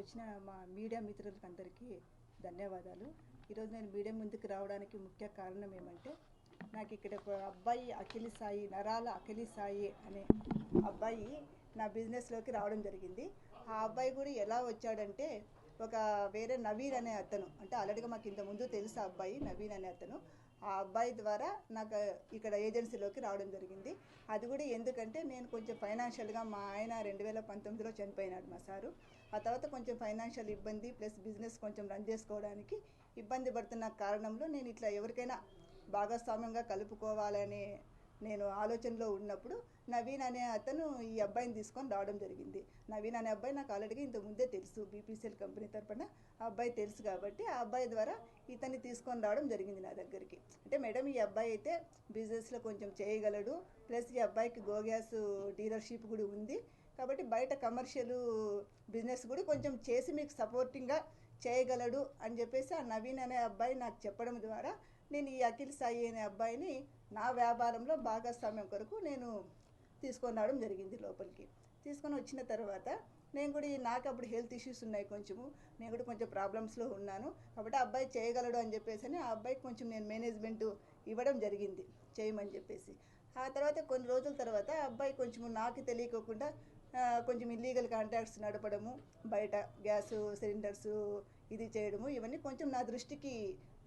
వచ్చిన మా మీడియా మిత్రులకు అందరికీ ధన్యవాదాలు. ఈరోజు నేను మీడియా ముందుకు రావడానికి ముఖ్య కారణం ఏమంటే నాకు ఇక్కడ ఒక అబ్బాయి అఖిలి సాయి నరాల అఖిలి సాయి అనే అబ్బాయి నా బిజినెస్లోకి రావడం జరిగింది. ఆ అబ్బాయి కూడా ఎలా వచ్చాడంటే ఒక వేరే నవీన్ అనే అతను అంటే ఆల్రెడీగా మాకు ఇంత ముందు తెలుసు ఆ అబ్బాయి నవీన్ అనే అతను. ఆ అబ్బాయి ద్వారా నాకు ఇక్కడ ఏజెన్సీలోకి రావడం జరిగింది. అది కూడా ఎందుకంటే నేను కొంచెం ఫైనాన్షియల్గా మా ఆయన రెండు వేల పంతొమ్మిదిలో చనిపోయినాడు మా సారు. ఆ తర్వాత కొంచెం ఫైనాన్షియల్ ఇబ్బంది ప్లస్ బిజినెస్ కొంచెం రన్ చేసుకోవడానికి ఇబ్బంది పడుతున్న కారణంలో నేను ఇట్లా ఎవరికైనా భాగస్వామ్యంగా కలుపుకోవాలనే నేను ఆలోచనలో ఉన్నప్పుడు నవీన్ అనే అతను ఈ అబ్బాయిని తీసుకొని రావడం జరిగింది. నవీన్ అనే అబ్బాయి నాకు ఆల్రెడీ ఇంత ముందే తెలుసు. బీపీసీఎల్ కంపెనీ తరపున ఆ అబ్బాయి తెలుసు కాబట్టి ఆ అబ్బాయి ద్వారా ఇతన్ని తీసుకొని రావడం జరిగింది నా దగ్గరికి. అంటే మేడం ఈ అబ్బాయి అయితే బిజినెస్లో కొంచెం చేయగలడు ప్లస్ ఈ అబ్బాయికి గో గ్యాస్ డీలర్షిప్ కూడా ఉంది. కాబట్టి బయట కమర్షియల్ బిజినెస్ కూడా కొంచెం చేసి మీకు సపోర్టింగ్గా చేయగలడు అని చెప్పేసి ఆ నవీన్ అనే అబ్బాయి నాకు చెప్పడం ద్వారా నేను ఈ అఖిల్ సాయి అనే అబ్బాయిని నా వ్యాపారంలో భాగస్వామ్యం కొరకు నేను తీసుకొని రావడం జరిగింది లోపలికి. తీసుకొని వచ్చిన తర్వాత నేను కూడా ఈ- నాకు అప్పుడు హెల్త్ ఇష్యూస్ ఉన్నాయి కొంచెము నేను కూడా కొంచెం ప్రాబ్లమ్స్లో ఉన్నాను. కాబట్టి ఆ అబ్బాయి చేయగలడు అని చెప్పేసి అని ఆ అబ్బాయికి కొంచెం నేను మేనేజ్మెంట్ ఇవ్వడం జరిగింది చేయమని చెప్పేసి. ఆ తర్వాత కొన్ని రోజుల తర్వాత ఆ అబ్బాయి కొంచెం నాకు తెలియకోకుండా కొంచెం ఇల్లీగల్ కాంట్రాక్ట్స్ నడపడము బయట గ్యాస్ సిలిండర్స్ ఇది చేయడము ఇవన్నీ కొంచెం నా దృష్టికి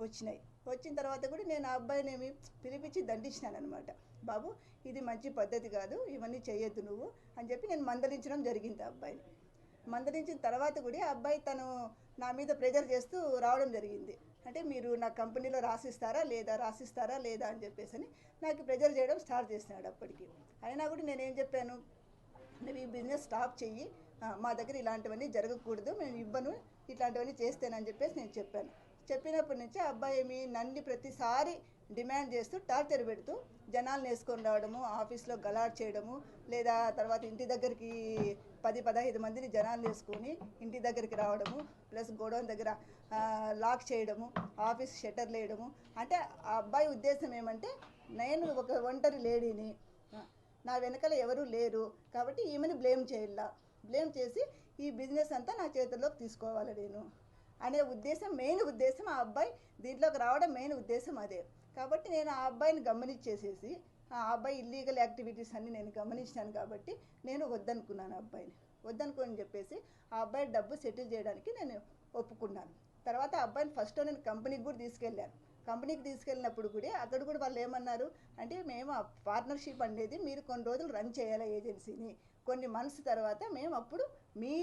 వచ్చినాయి. వచ్చిన తర్వాత కూడా నేను ఆ అబ్బాయిని పిలిపించి దండించినాను అనమాట బాబు ఇది మంచి పద్ధతి కాదు ఇవన్నీ చేయొద్దు నువ్వు అని చెప్పి నేను మందలించడం జరిగింది ఆ అబ్బాయిని. మందలించిన తర్వాత కూడా ఆ అబ్బాయి తను నా మీద ప్రెజర్ చేస్తూ రావడం జరిగింది. అంటే మీరు నా కంపెనీలో రాసిస్తారా లేదా రాసిస్తారా లేదా అని చెప్పేసి అని నాకు ప్రెజర్ చేయడం స్టార్ట్ చేసినాడు అప్పటికి. అయినా కూడా నేనేం చెప్పాను? నువ్వు ఈ బిజినెస్ స్టాప్ చెయ్యి మా దగ్గర ఇలాంటివన్నీ జరగకూడదు. మేము ఇవ్వను. ఇట్లాంటివన్నీ చేస్తేనని చెప్పేసి నేను చెప్పాను. చెప్పినప్పటి నుంచి అబ్బాయి ఏమి నన్ను ప్రతిసారి డిమాండ్ చేస్తూ టార్చర్ పెడుతూ జనాలను వేసుకొని రావడము ఆఫీస్లో గలాట్ చేయడము లేదా తర్వాత ఇంటి దగ్గరికి పది పదహైదు మందిని జనాలు వేసుకొని ఇంటి దగ్గరికి రావడము ప్లస్ గోడౌన్ దగ్గర లాక్ చేయడము ఆఫీస్ షట్టర్ వేయడము అంటే ఆ అబ్బాయి ఉద్దేశం ఏమంటే నేను ఒక ఒంటరి లేడీని నా వెనకాల ఎవరూ లేరు కాబట్టి ఈమెను బ్లేమ్ చేయాల. బ్లేమ్ చేసి ఈ బిజినెస్ అంతా నా చేతుల్లోకి తీసుకోవాలి నేను. అనే ఉద్దేశం మెయిన్ ఉద్దేశం ఆ అబ్బాయి దీంట్లోకి రావడం మెయిన్ ఉద్దేశం అదే. కాబట్టి నేను ఆ అబ్బాయిని గమనించేసేసి ఆ అబ్బాయి ఇల్లీగల్ యాక్టివిటీస్ అన్ని నేను గమనించాను కాబట్టి నేను వద్దనుకున్నాను ఆ అబ్బాయిని. వద్దనుకోని చెప్పేసి ఆ అబ్బాయి డబ్బు సెటిల్ చేయడానికి నేను ఒప్పుకున్నాను. తర్వాత ఆ అబ్బాయిని ఫస్ట్ నేను కంపెనీకి కూడా తీసుకెళ్ళాను. కంపెనీకి తీసుకెళ్ళినప్పుడు కూడా అక్కడ కూడా వాళ్ళు ఏమన్నారు? అంటే మేము ఆ పార్ట్నర్షిప్ అనేది మీరు కొన్ని రోజులు రన్ చేయాలి ఏజెన్సీని కొన్ని మంత్స్ తర్వాత మేము అప్పుడు మీ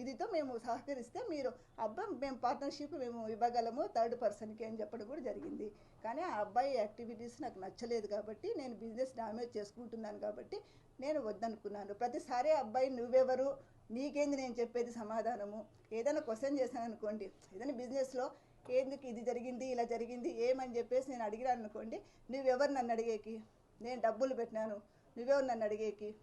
ఇదితో మేము సహకరిస్తే మీరు అబ్బా మేము పార్ట్నర్షిప్ మేము ఇవ్వగలము థర్డ్ పర్సన్కి అని చెప్పడం కూడా జరిగింది. కానీ ఆ అబ్బాయి యాక్టివిటీస్ నాకు నచ్చలేదు కాబట్టి నేను బిజినెస్ డామేజ్ చేసుకుంటున్నాను కాబట్టి నేను వద్దనుకున్నాను. ప్రతిసారి ఆ అబ్బాయి నువ్వెవరు? నీకేంది నేను చెప్పేది సమాధానము? ఏదైనా క్వశ్చన్ చేశాను అనుకోండి. ఏదైనా బిజినెస్లో ఎందుకు ఇది జరిగింది ఇలా జరిగింది ఏమని చెప్పేసి నేను అడిగినాను అనుకోండి నువ్వెవరు నన్ను అడిగేకి? నేను డబ్బులు పెట్టినాను నువ్వెవరు నన్ను అడిగేకి?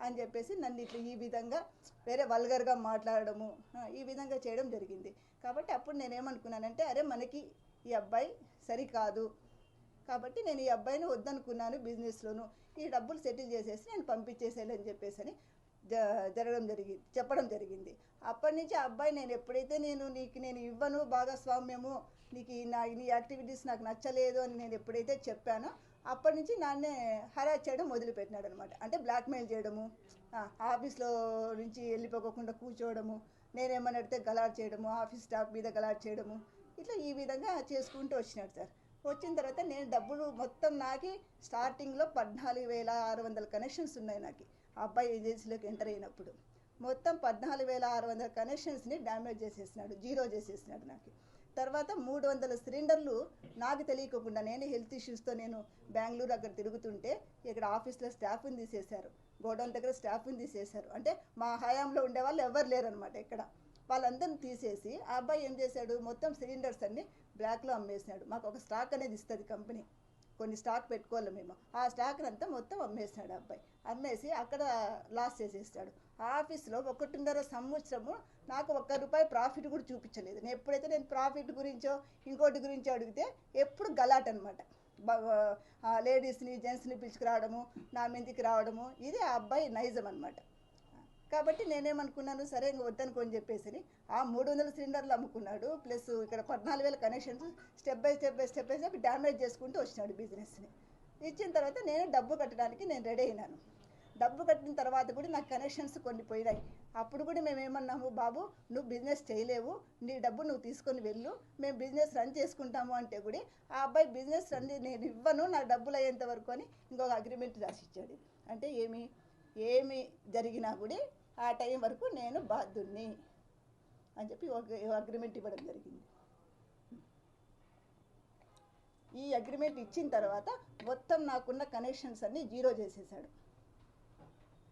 అని చెప్పేసి నన్ను ఇట్లా ఈ విధంగా వేరే వల్గర్గా మాట్లాడడము ఈ విధంగా చేయడం జరిగింది. కాబట్టి అప్పుడు నేనేమనుకున్నానంటే అరే మనకి ఈ అబ్బాయి సరికాదు. కాబట్టి నేను ఈ అబ్బాయిని వద్దనుకున్నాను బిజినెస్లోను. ఈ డబ్బులు సెటిల్ చేసేసి నేను పంపించేసేయాలని చెప్పేసి అని జరగడం జరిగింది చెప్పడం జరిగింది. అప్పటి నుంచి అబ్బాయి నేను ఎప్పుడైతే నేను నీకు నేను ఇవ్వను భాగస్వామ్యము నీకు నా నీ యాక్టివిటీస్ నాకు నచ్చలేదు అని నేను ఎప్పుడైతే చెప్పానో అప్పటి నుంచి నాన్నే హరాజ్ చేయడం మొదలుపెట్టినాడు అనమాట అంటే బ్లాక్మెయిల్ చేయడము ఆఫీస్లో నుంచి వెళ్ళిపోకుండా కూర్చోవడము నేనేమని అడిగితే గలాట్ చేయడము ఆఫీస్ స్టాఫ్ మీద గలాట్ చేయడము ఇట్లా ఈ విధంగా చేసుకుంటూ వచ్చినాడు సార్. వచ్చిన తర్వాత నేను డబ్బులు మొత్తం నాకి స్టార్టింగ్లో పద్నాలుగు వేల ఆరు వందల కనెక్షన్స్ ఉన్నాయి నాకు. అబ్బాయి ఏజెన్సీలోకి ఎంటర్ అయినప్పుడు మొత్తం పద్నాలుగు వేల ఆరు వందల కనెక్షన్స్ని డ్యామేజ్ చేసేసినాడు జీరో చేసేసినాడు నాకు. తర్వాత మూడు వందల సిలిండర్లు నాకు తెలియకుండా నేను హెల్త్ ఇష్యూస్తో నేను బెంగళూరు అక్కడ తిరుగుతుంటే ఇక్కడ ఆఫీస్లో స్టాఫ్ని తీసేశారు గోడౌన్ దగ్గర స్టాఫ్ని తీసేశారు. అంటే మా హయాంలో ఉండే వాళ్ళు ఎవరు లేరనమాట ఇక్కడ. వాళ్ళందరిని తీసేసి ఆ అబ్బాయి ఏం చేశాడు మొత్తం సిలిండర్స్ అన్ని బ్లాక్లో అమ్మేసినాడు. మాకు ఒక స్టాక్ అనేది ఇస్తుంది కంపెనీ. కొన్ని స్టాక్ పెట్టుకోవాలి మేము. ఆ స్టాక్ అంతా మొత్తం అమ్మేసినాడు అబ్బాయి. అమ్మేసి అక్కడ లాస్ చేసేస్తాడు. ఆఫీస్లో ఒకటిన్నర సంవత్సరము నాకు ఒక్క రూపాయి ప్రాఫిట్ కూడా చూపించలేదు. నేను ఎప్పుడైతే నేను ప్రాఫిట్ గురించో ఇంకోటి గురించో అడిగితే ఎప్పుడు గలాట్ అనమాట లేడీస్ని జెంట్స్ని పిలుచుకురావడము నా మీదకి రావడము ఇది ఆ అబ్బాయి నైజం అనమాట కాబట్టి నేనేమనుకున్నాను సరే ఇంక వద్దనుకోని చెప్పేసి ఆ మూడు వందల సిలిండర్లు అమ్ముకున్నాడు ప్లస్ ఇక్కడ పద్నాలుగు వేల connections step by step by step by step damage చేసుకుంటూ వచ్చినాడు బిజినెస్ని. ఇచ్చిన తర్వాత నేను డబ్బు కట్టడానికి నేను రెడీ అయినాను. డబ్బు కట్టిన తర్వాత కూడా నాకు కనెక్షన్స్ కొన్ని పోయినాయి. అప్పుడు కూడా మేము ఏమన్నాము బాబు నువ్వు బిజినెస్ చేయలేవు నీ డబ్బు నువ్వు తీసుకొని వెళ్ళు మేము బిజినెస్ రన్ చేసుకుంటాము అంటే కూడా ఆ అబ్బాయి బిజినెస్ రన్ నేను ఇవ్వను నా డబ్బులు అయ్యేంత వరకు అని ఇంకొక అగ్రిమెంట్ రాసిచ్చాడు. అంటే ఏమి ఏమి జరిగినా కూడా ఆ టైం వరకు నేను బాధ్యుణ్ణి అని చెప్పి ఒక అగ్రిమెంట్ ఇవ్వడం జరిగింది. ఈ అగ్రిమెంట్ ఇచ్చిన తర్వాత మొత్తం నాకున్న కనెక్షన్స్ అన్నీ జీరో చేసేసాడు.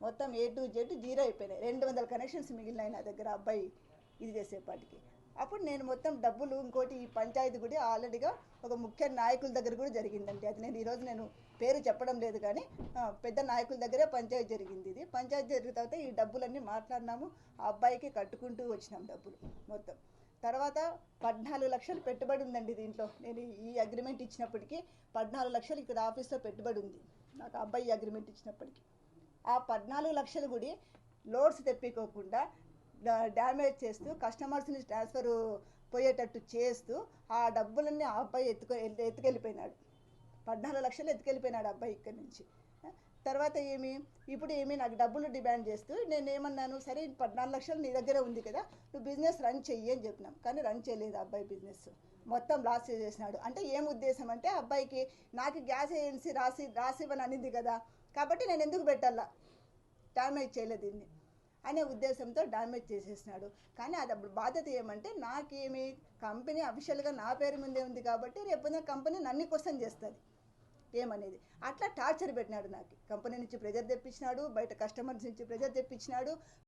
మొత్తం ఏ టు జెడ్ జీరో అయిపోయినాయి. రెండు వందల కనెక్షన్స్ మిగిలినాయి నా దగ్గర అబ్బాయి ఇది చేసేపాటికి. అప్పుడు నేను మొత్తం డబ్బులు ఇంకోటి ఈ పంచాయతీ కూడా ఆల్రెడీగా ఒక ముఖ్య నాయకుల దగ్గర కూడా జరిగిందండి. అది నేను ఈరోజు నేను పేరు చెప్పడం లేదు కానీ పెద్ద నాయకుల దగ్గరే పంచాయతీ జరిగింది ఇది. పంచాయతీ జరిగిన తర్వాత ఈ డబ్బులన్నీ మాట్లాడినాము. ఆ అబ్బాయికి కట్టుకుంటూ వచ్చినాం డబ్బులు మొత్తం. తర్వాత పద్నాలుగు లక్షలు పెట్టుబడి ఉందండి దీంట్లో. నేను ఈ అగ్రిమెంట్ ఇచ్చినప్పటికీ పద్నాలుగు లక్షలు ఇక్కడ ఆఫీస్లో పెట్టుబడి ఉంది. నాకు అబ్బాయి అగ్రిమెంట్ ఇచ్చినప్పటికీ. ఆ పద్నాలుగు లక్షలు కూడా లోడ్స్ తెప్పికోకుండా డ్యామేజ్ చేస్తూ కస్టమర్స్ని ట్రాన్స్ఫర్ పోయేటట్టు చేస్తూ ఆ డబ్బులన్నీ ఆ అబ్బాయి ఎత్తుకు ఎత్తుకెళ్ళిపోయినాడు. పద్నాలుగు లక్షలు ఎత్తుకెళ్ళిపోయినాడు అబ్బాయి ఇక్కడి నుంచి. తర్వాత ఏమి ఇప్పుడు ఏమి నాకు డబ్బులు డిమాండ్ చేస్తూ నేను ఏమన్నాను సరే పద్నాలుగు లక్షలు నీ దగ్గర ఉంది కదా నువ్వు బిజినెస్ రన్ చెయ్యి అని చెప్పినాం. కానీ రన్ చేయలేదు ఆ అబ్బాయి బిజినెస్ మొత్తం లాస్ చేసేసినాడు. అంటే ఏం ఉద్దేశం అంటే అబ్బాయికి నాకు గ్యాస్ ఏజెన్సీ రాసి రాసివ్వని అనింది కదా కాబట్టి నేను ఎందుకు పెట్టాలా? డ్యామేజ్ చేయలేదు దీన్ని. అనే ఉద్దేశంతో డామేజ్ చేసేసినాడు. కానీ అది అప్పుడు బాధ్యత ఏమంటే నాకేమి కంపెనీ అఫీషియల్గా నా పేరు మీదే ఉంది కాబట్టి రేపు కంపెనీ నన్ను క్వశ్చన్ చేస్తుంది. ఏమనేది? అట్లా టార్చర్ పెట్టినాడు నాకు. కంపెనీ నుంచి ప్రెజర్ తెప్పించినాడు బయట కస్టమర్స్ నుంచి ప్రెజర్ తెప్పించినాడు.